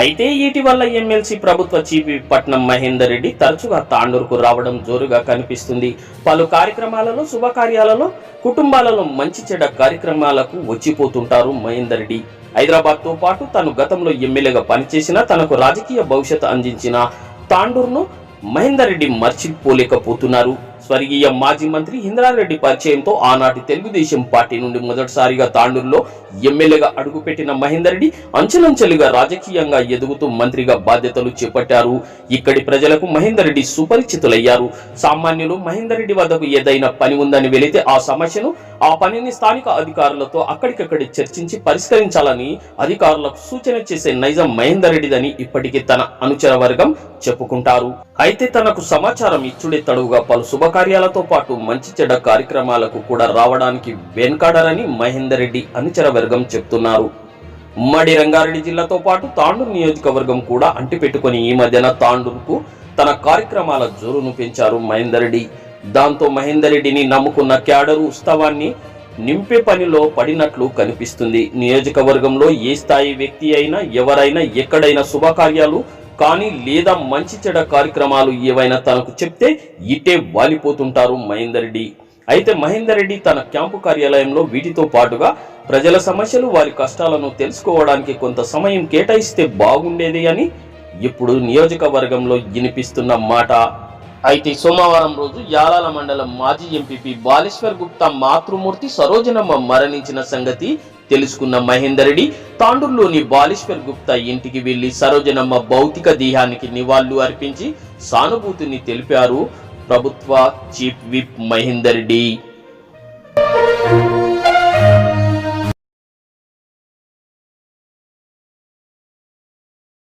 అయితే ఇటీవల ఎమ్మెల్సీ ప్రభుత్వ చీఫ్ పట్నం మహేందర్ రెడ్డి తరచుగా తాండూరుకు రావడం జోరుగా కనిపిస్తుంది. పలు కార్యక్రమాలలో శుభకార్యాలలో కుటుంబాలలో మంచి చెడ కార్యక్రమాలకు వచ్చిపోతుంటారు మహేందర్ రెడ్డి. హైదరాబాద్తో పాటు తను గతంలో ఎమ్మెల్యేగా పనిచేసిన తనకు రాజకీయ భవిష్యత్తు అందించిన తాండూరును మహేందర్ రెడ్డి మర్చిపోలేకపోతున్నారు. స్వర్గీయ మాజీ మంత్రి ఇంద్రారెడ్డి పరిచయంతో ఆనాటి తెలుగుదేశం పార్టీ నుండి మొదటిసారిగా తాండూరులో ఎమ్మెల్యేగా అడుగుపెట్టిన మహేందర్ రెడ్డి అంచెలంచెలుగా రాజకీయంగా ఎదుగుతూ మంత్రిగా బాధ్యతలు చేపట్టారు. ఇక్కడి ప్రజలకు మహేందర్ రెడ్డి సుపరిచితులయ్యారు. సామాన్యులు మహేందర్ రెడ్డి వద్దకు ఏదైనా పని ఉందని వెళితే ఆ సమస్యను ఆ పనిని స్థానిక అధికారులతో అక్కడికక్కడి చర్చించి పరిష్కరించాలని అధికారులకు సూచన చేసే నైజం మహేందర్ రెడ్డిదని ఇప్పటికీ తన అనుచర వర్గం చెప్పుకుంటారు. అయితే తనకు సమాచారం ఇచ్చుడే తడువుగా పలు శుభకార్యాలతో పాటు మంచి చెడ్డ కార్యక్రమాలకు కూడా రావడానికి వెనుకాడరని మహేందర్ రెడ్డి అనుచర వర్గం చెప్తున్నారు. ఉమ్మడి రంగారెడ్డి జిల్లాతో పాటు తాండూరు నియోజకవర్గం కూడా అంటిపెట్టుకుని ఈ మధ్యన తాండూరుకు తన కార్యక్రమాల జోరును పెంచారు మహేందర్ రెడ్డి. దాంతో మహేందర్ రెడ్డిని నమ్ముకున్న క్యాడరు ఉత్సవాన్ని నింపే పనిలో పడినట్లు కనిపిస్తుంది. నియోజకవర్గంలో ఏ స్థాయి వ్యక్తి అయినా ఎవరైనా ఎక్కడైనా శుభకార్యాలు కానీ లేదా మంచి చెడ కార్యక్రమాలు ఏవైనా తనకు చెప్తే ఇటే వాలిపోతుంటారు మహేందర్ రెడ్డి. అయితే మహేందర్ రెడ్డి తన క్యాంపు కార్యాలయంలో వీటితో పాటుగా ప్రజల సమస్యలు వారి కష్టాలను తెలుసుకోవడానికి కొంత సమయం కేటాయిస్తే బాగుండేది అని ఇప్పుడు నియోజకవర్గంలో వినిపిస్తున్న మాట. అయితే సోమవారం రోజు యాలాల మండలం మాజీ ఎంపీపీ బాలేశ్వర్ గుప్తా మాతృమూర్తి సరోజనమ్మ మరణించిన సంగతి తెలుసుకున్న మహేందర్ రెడ్డి తాండూరులోని బాలేశ్వర్ గుప్తా ఇంటికి వెళ్ళి సరోజనమ్మ భౌతిక దేహానికి నివాళులు అర్పించి సానుభూతిని తెలిపారు. ప్రభుత్వ చీఫ్ విప్ మహేందర్ రెడ్డి.